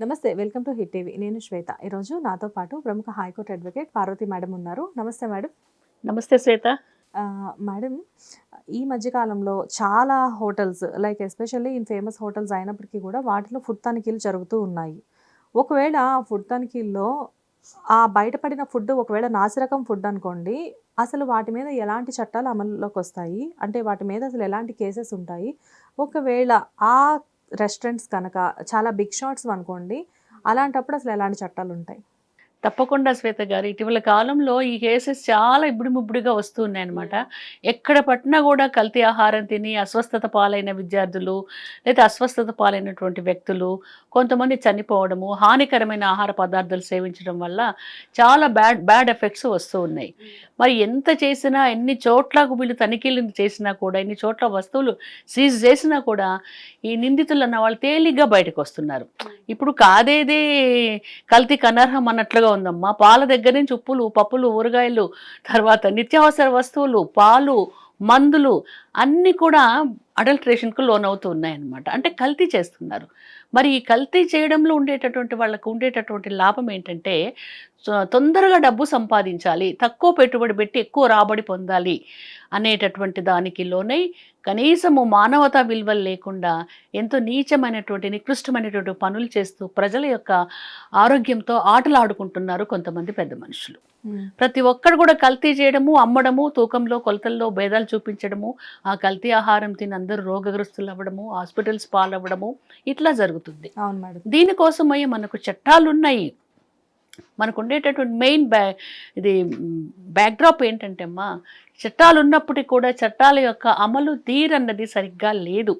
నమస్తే welcome to hit TV. నేను శ్వేత. ఈరోజు నాతో పాటు ప్రముఖ హైకోర్టు అడ్వకేట్ పార్వతి మేడం ఉన్నారు. నమస్తే మేడం. నమస్తే శ్వేత. మేడం ఈ మధ్యకాలంలో చాలా hotels like especially in famous hotels అయినప్పటికీ కూడా వాటిలో ఫుడ్ తనిఖీలు జరుగుతూ ఉన్నాయి. ఒకవేళ ఆ ఫుడ్ తనిఖీల్లో ఆ బయటపడిన ఫుడ్ ఒకవేళ నాసిరకం ఫుడ్ అనుకోండి అసలు వాటి మీద ఎలాంటి చట్టాలు అమల్లోకి వస్తాయి? అంటే వాటి మీద అసలు ఎలాంటి కేసెస్ ఉంటాయి? ఒకవేళ ఆ రెస్టారెంట్స్ కనుక చాలా బిగ్ షాట్స్ అనుకోండి అలాంటప్పుడు అసలు ఎలాంటి చట్టాలు ఉంటాయి? తప్పకుండా శ్వేత గారు ఇటీవల కాలంలో ఈ కేసెస్ చాలా ఇబ్బడి ముబ్బడిగా వస్తున్నాయి అనమాట ఎక్కడ పట్టినా కూడా కల్తీ ఆహారం తిని అస్వస్థత పాలైన విద్యార్థులు లేదా అస్వస్థత పాలైనటువంటి వ్యక్తులు కొంతమంది చనిపోవడము హానికరమైన ఆహార పదార్థాలు సేవించడం వల్ల చాలా బ్యాడ్ బ్యాడ్ ఎఫెక్ట్స్ వస్తూ ఉన్నాయి. మరి ఎంత చేసినా ఎన్ని చోట్ల వీళ్ళు తనిఖీలు చేసినా కూడా ఎన్ని చోట్ల వస్తువులు సీజ్ చేసినా కూడా ఈ నిందితులు అన్న వాళ్ళు తేలిగ్గా బయటకు వస్తున్నారు. ఇప్పుడు కాదేదే కల్తీకి అనర్హం అన్నట్లుగా ఉందమ్మా. పాల దగ్గర నుంచి ఉప్పులు పప్పులు ఊరగాయలు తర్వాత నిత్యావసర వస్తువులు పాలు మందులు అన్నీ కూడా అడల్ట్రేషన్కు లోనవుతూ ఉన్నాయన్నమాట. అంటే కల్తీ చేస్తున్నారు. మరి ఈ కల్తీ చేయడంలో ఉండేటటువంటి వాళ్ళకు ఉండేటటువంటి లాభం ఏంటంటే తొందరగా డబ్బు సంపాదించాలి. తక్కువ పెట్టుబడి పెట్టి ఎక్కువ రాబడి పొందాలి అనేటటువంటి దానికి లోనై కనీసము మానవతా విలువలు లేకుండా ఎంతో నీచమైనటువంటి నికృష్టమైనటువంటి పనులు చేస్తూ ప్రజల యొక్క ఆరోగ్యంతో ఆటలాడుకుంటున్నారు కొంతమంది పెద్ద మనుషులు. ప్రతి ఒక్కరు కూడా కల్తీ చేయడము అమ్మడము తూకంలో కొలతల్లో భేదాలు చూపించడము ఆ కల్తీ ఆహారం తిని అందరూ రోగగ్రస్తులు అవ్వడము హాస్పిటల్స్ పాలవ్వడము ఇట్లా జరుగుతుంది. అవును మేడం. దీనికోసమయ్యే మనకు చట్టాలు ఉన్నాయి మనకు ఉండేటటువంటి మెయిన్ బ్యా ఇది బ్యాక్డ్రాప్ ఏంటంటే అమ్మా చట్టాలు ఉన్నప్పటికీ కూడా చట్టాల యొక్క అమలు తీరన్నది సరిగ్గా లేదు.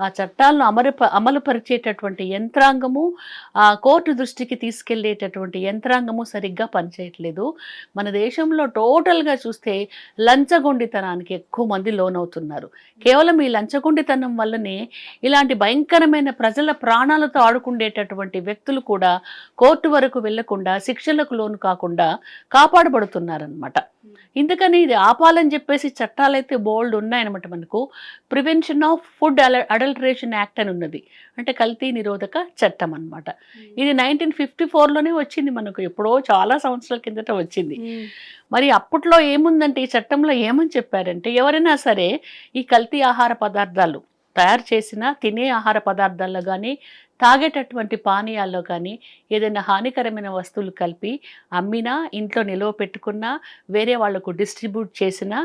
ఆ చట్టాలను అమలు అమలు పరిచేటటువంటి యంత్రాంగము ఆ కోర్టు దృష్టికి తీసుకెళ్ళేటటువంటి యంత్రాంగము సరిగ్గా పనిచేయట్లేదు. మన దేశంలో టోటల్గా చూస్తే లంచగొండితనానికి ఎక్కువ మంది లోనవుతున్నారు. కేవలం ఈ లంచగొండితనం వల్లనే ఇలాంటి భయంకరమైన ప్రజల ప్రాణాలతో ఆడుకుండేటటువంటి వ్యక్తులు కూడా కోర్టు వరకు వెళ్ళకుండా శిక్షలకు లోను కాకుండా కాపాడబడుతున్నారనమాట ఇందుకని ఇది ఆపాలని చెప్పేసి చట్టాలైతే బోల్డ్ ఉన్నాయన్నమాట మనకు. Prevention of food adulteration act అని ఉన్నది. అంటే కల్తీ నిరోధక చట్టం అన్నమాట. ఇది నైన్టీన్ ఫిఫ్టీ ఫోర్లోనే వచ్చింది మనకు. ఎప్పుడో చాలా సంవత్సరాల కిందట వచ్చింది. మరి అప్పట్లో ఏముందంటే ఈ చట్టంలో ఏమని చెప్పారంటే ఎవరైనా సరే ఈ కల్తీ ఆహార పదార్థాలు తయారు చేసిన తినే ఆహార పదార్థాల్లో కానీ తాగేటటువంటి పానీయాల్లో కానీ ఏదైనా హానికరమైన వస్తువులు కలిపి అమ్మినా ఇంట్లో నిల్వ పెట్టుకున్నా వేరే వాళ్ళకు డిస్ట్రిబ్యూట్ చేసినా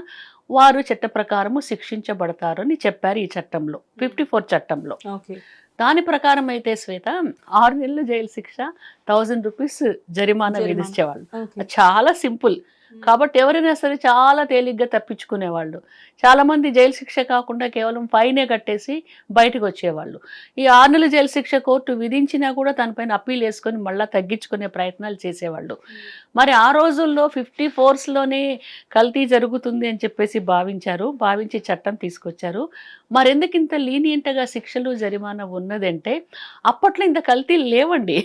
వారు చట్ట ప్రకారము శిక్షించబడతారు అని చెప్పారు ఈ చట్టంలో ఫిఫ్టీ ఫోర్ చట్టంలో. దాని ప్రకారం అయితే శ్వేత ఆరు నెలల జైలు శిక్ష థౌజండ్ రూపీస్ జరిమానా. విధించేవాళ్ళు. చాలా సింపుల్. కాబట్టి ఎవరైనా సరే చాలా తేలిగ్గా తప్పించుకునేవాళ్ళు. చాలామంది జైలు శిక్ష కాకుండా కేవలం ఫైనే కట్టేసి బయటకు వచ్చేవాళ్ళు. ఈ ఆరు నెలల జైలు శిక్ష కోర్టు విధించినా కూడా దానిపైన అప్పీల్ వేసుకొని మళ్ళీ తగ్గించుకునే ప్రయత్నాలు చేసేవాళ్ళు. మరి ఆ రోజుల్లో ఫిఫ్టీ ఫోర్స్లోనే కల్తీ జరుగుతుంది అని చెప్పేసి భావించారు. భావించి చట్టం తీసుకొచ్చారు. మరెందుకు ఇంత లీనియంట్గా శిక్షలు జరిమానా ఉన్నదంటే అప్పట్లో ఇంత కల్తీలు లేవండి.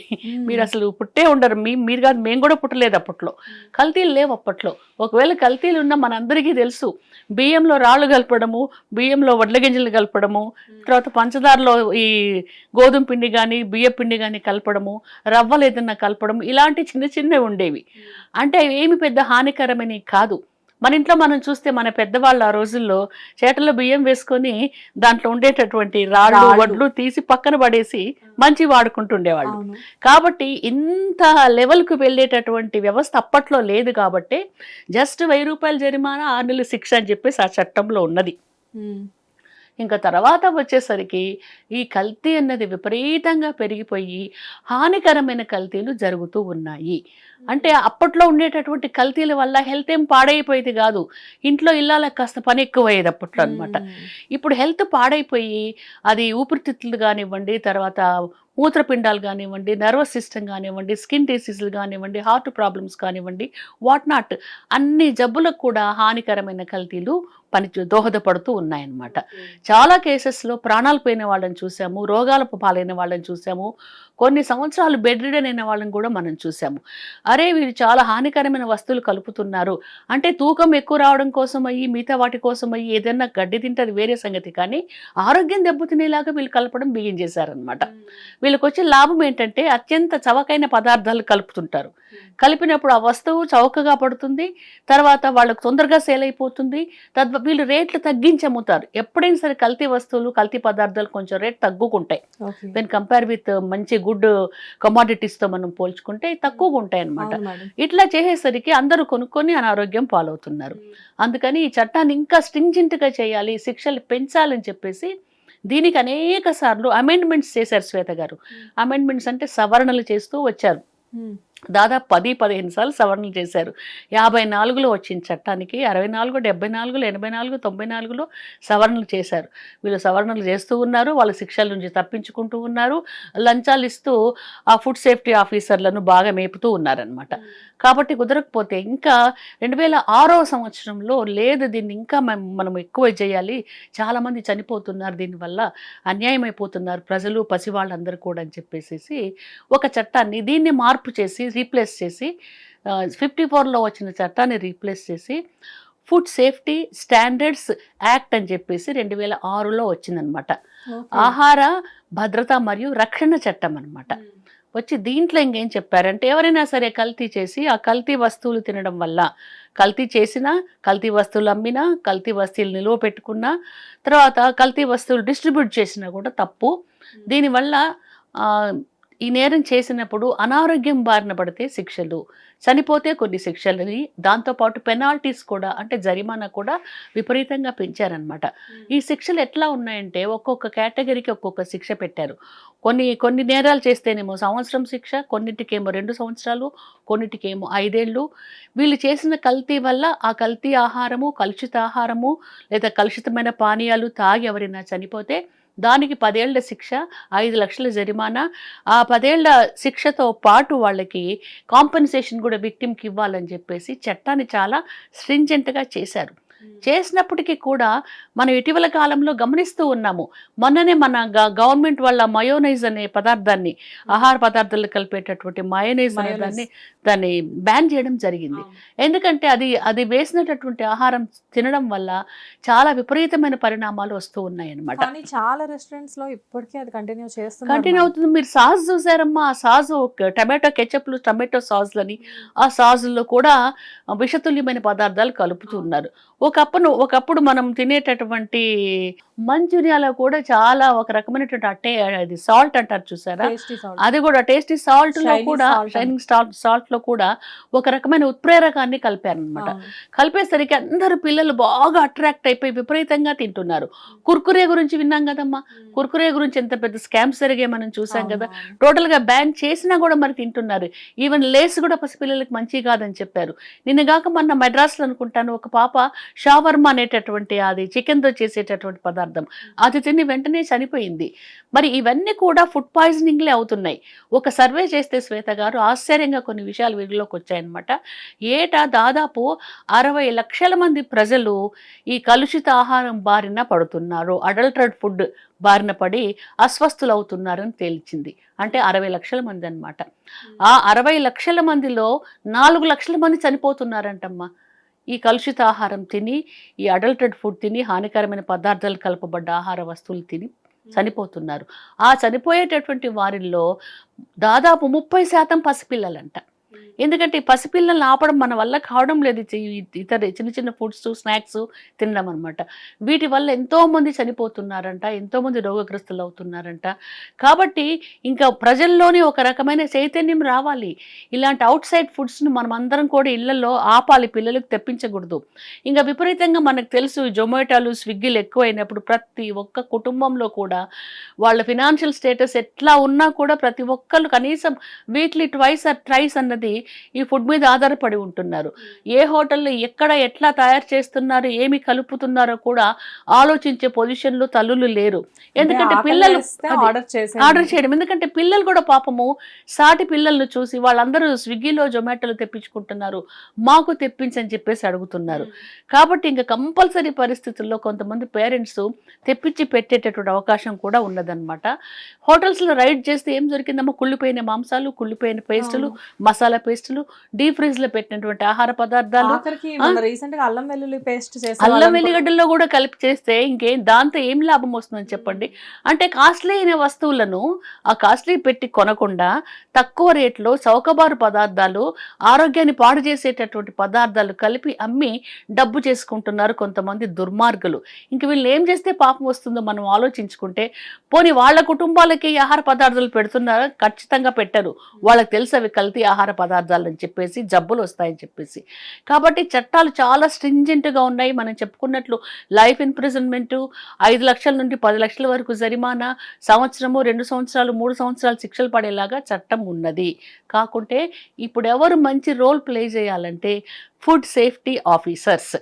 మీరు అసలు పుట్టే ఉండరు. మీ మీరు కాదు మేము కూడా పుట్టలేదు అప్పట్లో. కల్తీలు లేవు అప్పట్లో. ఒకవేళ కల్తీలు ఉన్న మనందరికీ తెలుసు. బియ్యంలో రాళ్ళు కలపడము బియ్యంలో వడ్ల గింజలు కలపడము తర్వాత పంచదారలో ఈ గోధుమ పిండి కానీ బియ్య పిండి కానీ కలపడము రవ్వలు ఏదన్నా కలపడం ఇలాంటి చిన్న చిన్నవి ఉండేవి. అంటే అవి ఏమి పెద్ద హానికరమని కాదు. మన ఇంట్లో మనం చూస్తే మన పెద్దవాళ్ళు ఆ రోజుల్లో చేటలో బియ్యం వేసుకొని దాంట్లో ఉండేటటువంటి రాళ్ళు. వడ్లు తీసి పక్కన పడేసి మంచి వాడుకుంటుండేవాళ్ళు కాబట్టి ఇంత లెవెల్కు వెళ్ళేటటువంటి వ్యవస్థ అప్పట్లో లేదు కాబట్టి జస్ట్ వెయ్యి రూపాయల జరిమానా ఆరు నెలల శిక్ష అని చెప్పేసి ఆ చట్టంలో ఉన్నది. ఇంకా తర్వాత వచ్చేసరికి ఈ కల్తీ అన్నది విపరీతంగా పెరిగిపోయి హానికరమైన కల్తీలు జరుగుతూ ఉన్నాయి. అంటే అప్పట్లో ఉండేటటువంటి కల్తీల వల్ల హెల్త్ ఏం పాడైపోయేది కాదు. ఇంట్లో ఇళ్ళకి కాస్త పని ఎక్కువయ్యేది అప్పట్లో అనమాట. ఇప్పుడు హెల్త్ పాడైపోయి అది ఊపిరితిత్తులు కానివ్వండి తర్వాత మూత్రపిండాలు కానివ్వండి నర్వస్ సిస్టమ్ కానివ్వండి స్కిన్ డిసీజులు కానివ్వండి హార్ట్ ప్రాబ్లమ్స్ కానివ్వండి వాట్ నాట్ అన్ని జబ్బులకు కూడా హానికరమైన కల్తీలు పని దోహదపడుతూ ఉన్నాయన్నమాట. చాలా కేసెస్లో ప్రాణాలు పోయిన వాళ్ళని చూసాము రోగాల పాలైన వాళ్ళని చూసాము కొన్ని సంవత్సరాలు బెడ్ రిడన్ అయిన వాళ్ళని కూడా మనం చూసాము. అరే వీరు చాలా హానికరమైన వస్తువులు కలుపుతున్నారు. అంటే తూకం ఎక్కువ రావడం కోసం అయ్యి మిగతా వాటి కోసం అయ్యి ఏదైనా గడ్డి తింటే అది వేరే సంగతి కానీ ఆరోగ్యం దెబ్బతినేలాగా వీళ్ళు కలపడం బిగించేశారనమాట వీళ్ళకి వచ్చే లాభం ఏంటంటే అత్యంత చవకైన పదార్థాలు కలుపుతుంటారు. కలిపినప్పుడు ఆ వస్తువు చౌకగా పడుతుంది తర్వాత వాళ్ళకు తొందరగా సేల్ అయిపోతుంది తద్వా వీళ్ళు రేట్లు తగ్గించి అమ్ముతారు ఎప్పుడైనా సరే కల్తీ వస్తువులు కల్తీ పదార్థాలు కొంచెం రేట్ తగ్గుకుంటాయి. వెన్ కంపేర్ విత్ మంచి గుడ్ కమాడిటీస్తో మనం పోల్చుకుంటే తక్కువగా ఉంటాయి మేడం. ఇట్లా చేసేసరికి అందరూ కొనుక్కొని అనారోగ్యం పాలవుతున్నారు. అందుకని ఈ చట్టాన్ని ఇంకా స్ట్రింజెంట్గా చేయాలి శిక్షలు పెంచాలని చెప్పేసి దీనికి అనేక సార్లు అమెండ్మెంట్స్ చేశారు శ్వేత గారు. అమెండ్మెంట్స్ అంటే సవరణలు చేస్తూ వచ్చారు. దాదాపు పది పదిహేను సార్లు సవరణలు చేశారు. యాభై నాలుగులో వచ్చిన చట్టానికి అరవై నాలుగు డెబ్బై నాలుగులో ఎనభై నాలుగు తొంభై నాలుగులో సవరణలు చేశారు. వీళ్ళు సవరణలు చేస్తూ ఉన్నారు వాళ్ళ శిక్షల నుంచి తప్పించుకుంటూ ఉన్నారు లంచాలు ఇస్తూ ఆ ఫుడ్ సేఫ్టీ ఆఫీసర్లను బాగా మేపుతూ ఉన్నారనమాట కాబట్టి కుదరకపోతే ఇంకా రెండు వేల ఆరో సంవత్సరంలో లేదు దీన్ని ఇంకా మనం ఎక్కువ చేయాలి. చాలామంది చనిపోతున్నారు దీనివల్ల అన్యాయం అయిపోతున్నారు ప్రజలు పసివాళ్ళందరూ కూడా అని చెప్పేసి ఒక చట్టాన్ని దీన్ని మార్పు చేసి రీప్లేస్ చేసి ఫిఫ్టీ ఫోర్లో వచ్చిన చట్టాన్ని రీప్లేస్ చేసి ఫుడ్ సేఫ్టీ స్టాండర్డ్స్ యాక్ట్ అని చెప్పేసి రెండు వేల ఆరులో వచ్చిందనమాట. ఆహార భద్రత మరియు రక్షణ చట్టం అన్నమాట వచ్చి దీంట్లో ఇంకేం చెప్పారంటే ఎవరైనా సరే కల్తీ చేసి ఆ కల్తీ వస్తువులు తినడం వల్ల కల్తీ చేసినా కల్తీ వస్తువులు అమ్మినా కల్తీ వస్తువులు నిలువ పెట్టుకున్నా తర్వాత కల్తీ వస్తువులు డిస్ట్రిబ్యూట్ చేసినా కూడా తప్పు. దీనివల్ల ఈ నేరం చేసినప్పుడు అనారోగ్యం బారిన పడితే శిక్షలు చనిపోతే కొన్ని శిక్షలని దాంతోపాటు పెనాల్టీస్ కూడా అంటే జరిమానా కూడా విపరీతంగా పెంచారనమాట ఈ శిక్షలు ఎట్లా ఉన్నాయంటే ఒక్కొక్క కేటగిరీకి ఒక్కొక్క శిక్ష పెట్టారు. కొన్ని కొన్ని నేరాలు చేస్తేనేమో సంవత్సరం శిక్ష కొన్నిటికేమో రెండు సంవత్సరాలు కొన్నిటికేమో ఐదేళ్ళు. వీళ్ళు చేసిన కల్తీ వల్ల ఆ కల్తీ ఆహారము కలుషిత ఆహారము లేదా కలుషితమైన పానీయాలు తాగి ఎవరైనా చనిపోతే దానికి పదేళ్ళ శిక్ష ఐదు లక్షల జరిమానా. ఆ పదేళ్ళ శిక్షతో పాటు వాళ్ళకి కాంపెన్సేషన్ కూడా విక్టిమ్కి ఇవ్వాలని చెప్పేసి చట్టాన్ని చాలా స్ట్రింజెంట్గా చేశారు. చేసినప్పటికీ కూడా మనం ఇటీవల కాలంలో గమనిస్తూ ఉన్నాము. మొన్ననే మన గవర్నమెంట్ వాళ్ళ మయోనైజ్ అనే పదార్థాన్ని ఆహార పదార్థాలు కలిపేటటువంటి మయోనైజ్ అనే. దాన్ని దాన్ని బ్యాన్ చేయడం జరిగింది. ఎందుకంటే అది అది వేసినటువంటి ఆహారం తినడం వల్ల చాలా విపరీతమైన పరిణామాలు వస్తూ ఉన్నాయి అన్నమాట కానీ చాలా రెస్టారెంట్స్లో ఇప్పటికీ అది కంటిన్యూ చేస్తున్నారు కంటిన్యూ అవుతుంది. మీరు సాస్ చూసారమ్మా? ఆ సాస్ టమాటో కెచప్లు టమాటో సాస్లని ఆ సాసుల్లో కూడా విషతుల్యమైన పదార్థాలు కలుపుతున్నారు ఒకప్పుడు ఒకప్పుడు మనం తినేటటువంటి మంచూరియాలో కూడా చాలా ఒక రకమైనటువంటి అట్టే అది సాల్ట్ అంటారు చూసారా? అది కూడా టేస్టీ సాల్ట్లో కూడా salt షైనింగ్ సాల్ట్ సాల్ట్లో కూడా ఒక రకమైన ఉత్ప్రేరకాన్ని కలిపారనమాట కలిపేసరికి అందరు పిల్లలు బాగా అట్రాక్ట్ అయిపోయి విపరీతంగా తింటున్నారు. కుర్కురే గురించి విన్నాం కదమ్మా? కుర్కురే గురించి ఎంత పెద్ద స్కామ్స్ జరిగే మనం చూసాం కదా? టోటల్గా బ్యాన్ చేసినా కూడా మరి తింటున్నారు. ఈవెన్ లేస్ కూడా పసిపిల్లలకి మంచి కాదని చెప్పారు. నిన్నగాక మొన్న మెడ్రాస్లో అనుకుంటాను ఒక పాప షావర్మా అనేటటువంటి అది chicken తో చేసేటటువంటి పదార్థం అది తిని వెంటనే చనిపోయింది. మరి ఇవన్నీ కూడా ఫుడ్ పాయిజనింగ్లే అవుతున్నాయి. ఒక సర్వే చేస్తే శ్వేత గారు ఆశ్చర్యంగా కొన్ని విషయాలు వీటిలోకి వచ్చాయన్నమాట ఏటా దాదాపు అరవై లక్షల మంది ప్రజలు ఈ కలుషిత ఆహారం బారిన పడుతున్నారు. అడల్టెడ్ ఫుడ్ బారిన పడి అస్వస్థులు అవుతున్నారని తేల్చింది. అంటే అరవై లక్షల మంది అన్నమాట. ఆ అరవై లక్షల మందిలో నాలుగు లక్షల మంది చనిపోతున్నారంటమ్మా. ఈ కలుషిత ఆహారం తిని ఈ అడల్టెడ్ ఫుడ్ తిని హానికరమైన పదార్థాలు కలపబడ్డ ఆహార వస్తువులు తిని చనిపోతున్నారు. ఆ చనిపోయేటటువంటి వారిల్లో దాదాపు ముప్పై శాతం పసిపిల్లలంట. ఎందుకంటే ఈ పసిపిల్లల్ని ఆపడం మన వల్ల కావడం లేదు. ఇతర చిన్న చిన్న ఫుడ్స్ స్నాక్స్ తినడం అనమాట వీటి వల్ల ఎంతోమంది చనిపోతున్నారంట ఎంతోమంది రోగగ్రస్తులు అవుతున్నారంట. కాబట్టి ఇంకా ప్రజల్లోనే ఒక రకమైన చైతన్యం రావాలి. ఇలాంటి అవుట్ సైడ్ ఫుడ్స్ను మనం అందరం కూడా ఇళ్ళలో ఆపాలి పిల్లలకు తెప్పించకూడదు. ఇంకా విపరీతంగా మనకు తెలుసు జొమాటోలు స్విగ్గీలు ఎక్కువైనప్పుడు ప్రతి ఒక్క కుటుంబంలో కూడా వాళ్ళ ఫినాన్షియల్ స్టేటస్ ఎట్లా ఉన్నా కూడా ప్రతి ఒక్కళ్ళు కనీసం వీక్లీ ట్వైస్ ఆర్ ట్రైస్ అన్నది ఈ ఫుడ్ మీద ఆధారపడి ఉంటున్నారు. ఏ హోటల్లో ఎక్కడ ఎట్లా తయారు చేస్తున్నారు ఏమి కలుపుతున్నారో కూడా ఆలోచించే పొజిషన్లో తల్లులు లేరు. ఎందుకంటే పిల్లలు ఆర్డర్ చేయడం. ఎందుకంటే పిల్లలు కూడా పాపము సాటి పిల్లలను చూసి వాళ్ళందరూ స్విగ్గీలో జొమాటోలో తెప్పించుకుంటున్నారు మాకు తెప్పించని చెప్పేసి అడుగుతున్నారు. కాబట్టి ఇంకా కంపల్సరీ పరిస్థితుల్లో కొంతమంది పేరెంట్స్ తెప్పించి పెట్టేటటువంటి అవకాశం కూడా ఉన్నదన్నమాట. హోటల్స్లో రైడ్ చేస్తే ఏం దొరికిందమ్మా? కుళ్ళిపోయిన మాంసాలు కుళ్ళిపోయిన పేస్టులు మసాలా పేస్టులు డీప్ ఫ్రీజ్లో పెట్టినటువంటి ఆహార పదార్థాలు రీసెంట్గా అల్లం వెల్లుల్లి పేస్ట్ చేసి అల్లం వెల్లిగడ్డల్లో కూడా కలిపి చేస్తే ఇంకేం దాంతో ఏం లాభం వస్తుందని చెప్పండి. అంటే కాస్ట్లీ అయిన వస్తువులను ఆ కాస్ట్లీ పెట్టి కొనకుండా తక్కువ రేట్లో చౌకబారు పదార్థాలు ఆరోగ్యాన్ని పాడు చేసేటటువంటి పదార్థాలు కలిపి అమ్మి డబ్బు చేసుకుంటున్నారు కొంతమంది దుర్మార్గులు. ఇంక వీళ్ళు ఏం చేస్తే పాపం వస్తుందో మనం ఆలోచించుకుంటే పోనీ వాళ్ళ కుటుంబాలకి ఆహార పదార్థాలు పెడుతున్నారా ఖచ్చితంగా పెట్టరు. వాళ్ళకి తెలుసు అవి కల్తీ ఆహార పదార్థాలని చెప్పేసి జబ్బులు వస్తాయని చెప్పేసి. కాబట్టి చట్టాలు చాలా స్ట్రింజెంట్గా ఉన్నాయి. మనం చెప్పుకున్నట్లు లైఫ్ ఇంప్రిజన్మెంట్ ఐదు లక్షల నుండి పది లక్షల వరకు జరిమానా సంవత్సరము రెండు సంవత్సరాలు మూడు సంవత్సరాలు శిక్షలు పడేలాగా చట్టం ఉన్నది. కాకుంటే ఇప్పుడు ఎవరు మంచి రోల్ ప్లే చేయాలంటే ఫుడ్ సేఫ్టీ ఆఫీసర్స్.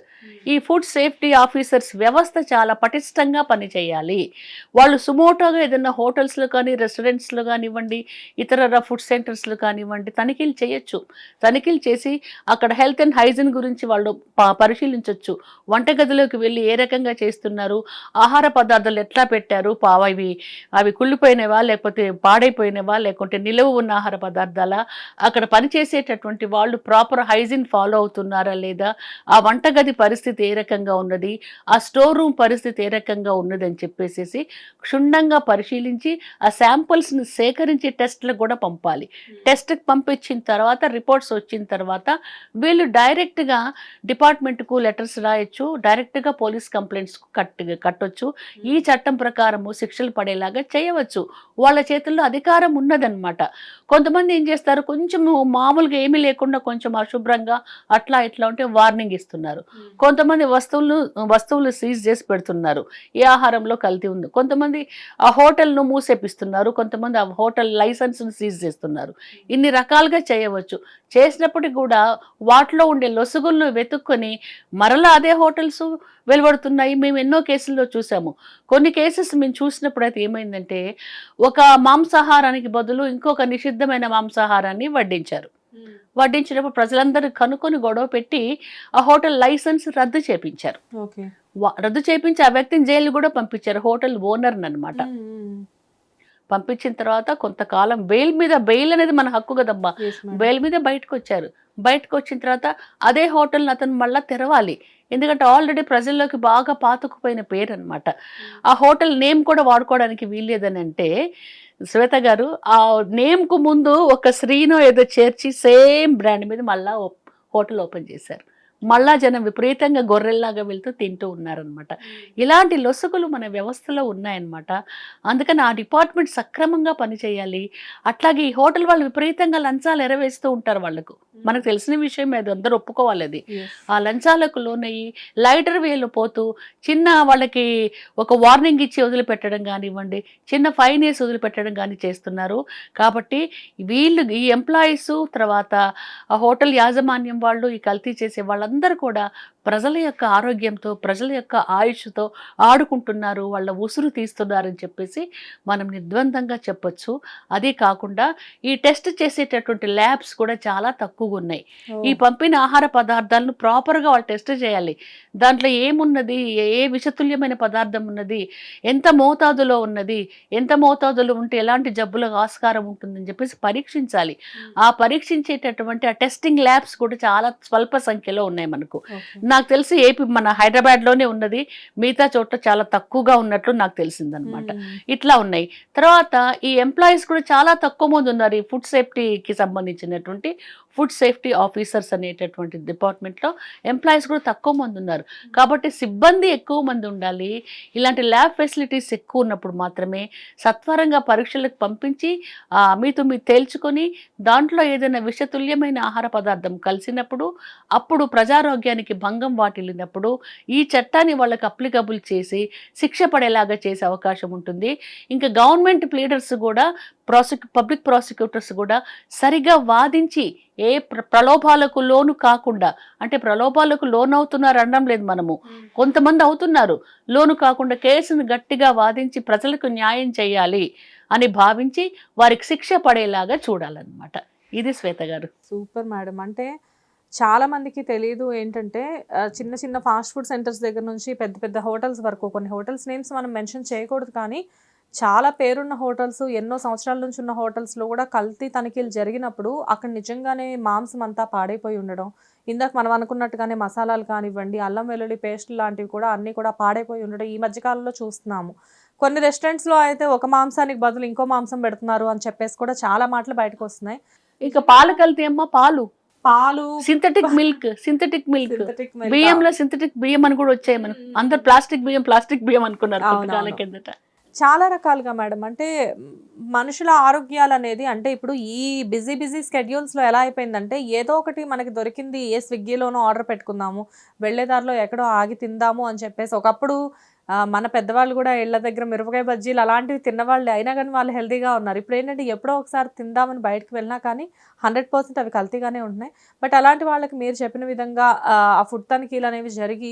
ఈ ఫుడ్ సేఫ్టీ ఆఫీసర్స్ వ్యవస్థ చాలా పటిష్టంగా పనిచేయాలి. వాళ్ళు సుమోటోగా ఏదైనా హోటల్స్లో కానీ రెస్టారెంట్స్లో కానివ్వండి ఇతర ఫుడ్ సెంటర్స్లో కానివ్వండి తనిఖీలు చేయొచ్చు. తనిఖీలు చేసి అక్కడ హెల్త్ అండ్ హైజీన్ గురించి వాళ్ళు పరిశీలించవచ్చు వంటగదిలోకి వెళ్ళి ఏ రకంగా చేస్తున్నారు? ఆహార పదార్థాలు ఎట్లా పెట్టారు? అవి అవి కుళ్ళిపోయినవా? లేకపోతే పాడైపోయినవా? లేకుంటే నిలువ ఉన్న ఆహార పదార్థాలా? అక్కడ పనిచేసేటటువంటి వాళ్ళు ప్రాపర్ హైజీన్ ఫాలో అవుతున్నారా. లేదా? ఆ వంటగది పరిస్థితి ఏ రకంగా ఉన్నది? ఆ స్టోర్ రూమ్ పరిస్థితి ఏ రకంగా ఉన్నది అని చెప్పేసి క్షుణ్ణంగా పరిశీలించి ఆ శాంపుల్స్ని సేకరించి టెస్ట్లకు కూడా పంపాలి. టెస్ట్కి పంపించిన తర్వాత రిపోర్ట్స్ వచ్చిన తర్వాత వీళ్ళు డైరెక్ట్గా డిపార్ట్మెంట్కు లెటర్స్ రాయొచ్చు డైరెక్ట్గా పోలీస్ కంప్లైంట్స్ కట్ కట్టొచ్చు. ఈ చట్టం ప్రకారము శిక్షలు పడేలాగా చేయవచ్చు. వాళ్ళ చేతుల్లో అధికారం ఉన్నదన్నమాట. కొంతమంది ఏం చేస్తారు? కొంచెం మామూలుగా ఏమీ లేకుండా కొంచెం అశుభ్రంగా అట్లా ఇట్లా ఉంటే వార్నింగ్ ఇస్తున్నారు. కొంతమంది వస్తువులు వస్తువులు సీజ్ చేసి పెడుతున్నారు. ఏ ఆహారంలో కల్తీ ఉంది. కొంతమంది ఆ హోటల్ను మూసేపిస్తున్నారు. కొంతమంది ఆ హోటల్ లైసెన్స్ను సీజ్ చేస్తున్నారు. ఇన్ని రకాలుగా చేయవచ్చు. చేసినప్పటికీ కూడా వాటిలో ఉండే లొసుగులను వెతుక్కొని మరలా అదే హోటల్స్ వెలువడుతున్నాయి. మేము ఎన్నో కేసుల్లో చూసాము కొన్ని కేసెస్ మేము చూసినప్పుడు అయితే ఏమైందంటే ఒక మాంసాహారానికి బదులు ఇంకొక నిషిద్ధమైన మాంసాహారాన్ని వడ్డించారు. వడ్డించినప్పుడు ప్రజలందరూ కనుక్కొని గొడవ పెట్టి ఆ హోటల్ లైసెన్స్ రద్దు చేపించారు. రద్దు చేపించి ఆ వ్యక్తిని జైలు కూడా పంపించారు హోటల్ ఓనర్ అన్నమాట. పంపించిన తర్వాత కొంతకాలం బెయిల్ మీద బెయిల్ అనేది మన హక్కు కదమ్మా. బెయిల్ మీద బయటకు వచ్చారు బయటకు వచ్చిన తర్వాత అదే హోటల్ని అతను మళ్ళీ తెరవాలి. ఎందుకంటే ఆల్రెడీ ప్రజల్లోకి బాగా పాతుకుపోయిన పేరు అనమాట ఆ హోటల్ నేమ్ కూడా వాడుకోవడానికి వీల్లేదని అంటే శ్వేత గారు ఆ నేమ్కు ముందు ఒక శ్రీనో ఏదో చేర్చి సేమ్ బ్రాండ్ మీద మళ్ళా హోటల్ ఓపెన్ చేశారు. మళ్ళా జనం విపరీతంగా గొర్రెల్లాగా వెళ్తూ తింటూ ఉన్నారనమాట ఇలాంటి లొసుగులు మన వ్యవస్థలో ఉన్నాయన్నమాట. అందుకని ఆ డిపార్ట్మెంట్ సక్రమంగా పనిచేయాలి. అట్లాగే ఈ హోటల్ వాళ్ళు విపరీతంగా లంచాలు ఎరవేస్తూ ఉంటారు వాళ్ళకు. మనకు తెలిసిన విషయం అది అందరూ ఒప్పుకోవాలి అది. ఆ లంచాలకు లోనయ్యి లైటర్ వేలు పోతూ చిన్న వాళ్ళకి ఒక వార్నింగ్ ఇచ్చి వదిలిపెట్టడం కానివ్వండి చిన్న ఫైన్ వేసి వదిలిపెట్టడం కానీ చేస్తున్నారు. కాబట్టి వీళ్ళు ఈ ఎంప్లాయీస్ తర్వాత ఆ హోటల్ యాజమాన్యం వాళ్ళు ఈ కల్తీ చేసే వాళ్ళందరూ కూడా ప్రజల యొక్క ఆరోగ్యంతో ప్రజల యొక్క ఆయుష్తో ఆడుకుంటున్నారు వాళ్ళ ఉసురు తీస్తున్నారని చెప్పేసి మనం నిర్ద్వందంగా చెప్పొచ్చు. అదే కాకుండా ఈ టెస్ట్ చేసేటటువంటి ల్యాబ్స్ కూడా చాలా తక్కువగా ఉన్నాయి ఈ పంపిన ఆహార పదార్థాలను ప్రాపర్గా వాళ్ళు టెస్ట్ చేయాలి. దాంట్లో ఏమున్నది? ఏ విషతుల్యమైన పదార్థం ఉన్నది? ఎంత మోతాదులో ఉన్నది? ఎంత మోతాదులో ఉంటే ఎలాంటి జబ్బులకు ఆస్కారం ఉంటుందని చెప్పేసి పరీక్షించాలి. ఆ పరీక్షించేటటువంటి ఆ టెస్టింగ్ ల్యాబ్స్ కూడా చాలా స్వల్ప సంఖ్యలో ఉన్నాయి మనకు. నాకు తెలిసి ఏపీ మన హైదరాబాద్లోనే ఉన్నది. మిగతా చోట్ల చాలా తక్కువగా ఉన్నట్లు నాకు తెలిసిందనమాట. ఇట్లా ఉన్నాయి. తర్వాత ఈ ఎంప్లాయీస్ కూడా చాలా తక్కువ మంది ఉన్నారు ఈ ఫుడ్ సేఫ్టీకి సంబంధించినటువంటి ఫుడ్ సేఫ్టీ ఆఫీసర్స్ అనేటటువంటి డిపార్ట్మెంట్లో ఎంప్లాయీస్ కూడా తక్కువ మంది ఉన్నారు. కాబట్టి సిబ్బంది ఎక్కువ మంది ఉండాలి. ఇలాంటి ల్యాబ్ ఫెసిలిటీస్ ఎక్కువ ఉన్నప్పుడు మాత్రమే సత్వరంగా పరీక్షలకు పంపించి మీతో మీ తేల్చుకొని దాంట్లో ఏదైనా విషతుల్యమైన ఆహార పదార్థం కలిసినప్పుడు అప్పుడు ప్రజారోగ్యానికి భంగం వాటిల్లినప్పుడు ఈ చట్టాన్ని వాళ్ళకి అప్లికబుల్ చేసి శిక్ష పడేలాగా చేసే అవకాశం ఉంటుంది. ఇంకా గవర్నమెంట్ లీడర్స్ కూడా ప్రాసిక్యూ పబ్లిక్ ప్రాసిక్యూటర్స్ కూడా సరిగా వాదించి ఏ ప్ర- ప్రలోభాలకు లోను కాకుండా అంటే ప్రలోభాలకు లోను అవుతున్నారు అనడం లేదు మనము. కొంతమంది అవుతున్నారు. లోను కాకుండా కేసును గట్టిగా వాదించి ప్రజలకు న్యాయం చేయాలి అని భావించి వారికి శిక్ష పడేలాగా చూడాలన్నమాట. ఇది శ్వేత గారు. Super madam. అంటే చాలా మందికి తెలియదు ఏంటంటే చిన్న చిన్న ఫాస్ట్ ఫుడ్ సెంటర్స్ దగ్గర నుంచి పెద్ద పెద్ద హోటల్స్ వరకు కొన్ని హోటల్స్ నేమ్స్ మనం మెన్షన్ చేయకూడదు కానీ చాలా పేరున్న హోటల్స్ ఎన్నో సంవత్సరాల నుంచి ఉన్న హోటల్స్లో కూడా కల్తీ తనిఖీలు జరిగినప్పుడు అక్కడ నిజంగానే మాంసం అంతా పాడైపోయి ఉండడం. ఇందాక మనం అనుకున్నట్టుగానే మసాలాలు కానివ్వండి అల్లం వెల్లుల్లి పేస్టులు లాంటివి కూడా అన్నీ కూడా పాడైపోయి ఉండడం ఈ మధ్యకాలంలో చూస్తున్నాము. కొన్ని రెస్టారెంట్స్లో అయితే ఒక మాంసానికి బదులు ఇంకో మాంసం పెడుతున్నారు అని చెప్పేసి కూడా చాలా మాటలు బయటకు వస్తున్నాయి. ఇక పాలు కలితే అమ్మ పాలు. పాలు సింథటిక్ మిల్క్ సింథటిక్ మిల్క్. బియ్యంలో సింథటిక్ బియ్యం అని కూడా వచ్చాయి మనకు అందరు ప్లాస్టిక్ బియ్యం ప్లాస్టిక్ బియ్యం అనుకున్నారు కిందట. చాలా రకాలుగా మేడం. అంటే మనుషుల ఆరోగ్యాలు అనేది అంటే ఇప్పుడు ఈ బిజీ బిజీ స్కెడ్యూల్స్లో ఎలా అయిపోయిందంటే ఏదో ఒకటి మనకి దొరికింది ఏ స్విగ్గీలోనో ఆర్డర్ పెట్టుకుందాము వెళ్ళేదారిలో ఎక్కడో ఆగి తిందాము అని చెప్పేసి ఒకప్పుడు మన పెద్దవాళ్ళు కూడా ఇళ్ళ దగ్గర మిరపకాయ బజ్జీలు అలాంటివి తిన్నవాళ్ళు. అయినా కానీ వాళ్ళు హెల్తీగా ఉన్నారు. ఇప్పుడు ఏంటంటే ఎప్పుడో ఒకసారి తిందామని బయటకు వెళ్ళినా కానీ హండ్రెడ్ పర్సెంట్ అవి కల్తీగానే ఉంటున్నాయి. బట్ అలాంటి వాళ్ళకి మీరు చెప్పిన విధంగా ఆ, ఫుడ్ తనిఖీలు అనేవి జరిగి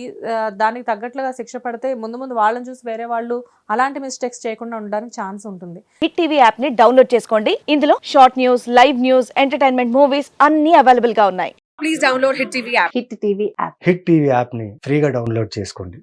దానికి తగ్గట్లుగా శిక్ష పడితే ముందు ముందు వాళ్ళని చూసి వేరే వాళ్ళు అలాంటి మిస్టేక్స్ చేయకుండా ఉండడానికి ఛాన్స్ ఉంటుంది. హిట్ టీవీ యాప్ని డౌన్లోడ్ చేసుకోండి. ఇందులో short news live news entertainment movies అన్ని అవైలబుల్గా ఉన్నాయి. హిట్ టీవీ యాప్ని ఫ్రీగా డౌన్లోడ్ చేసుకోండి.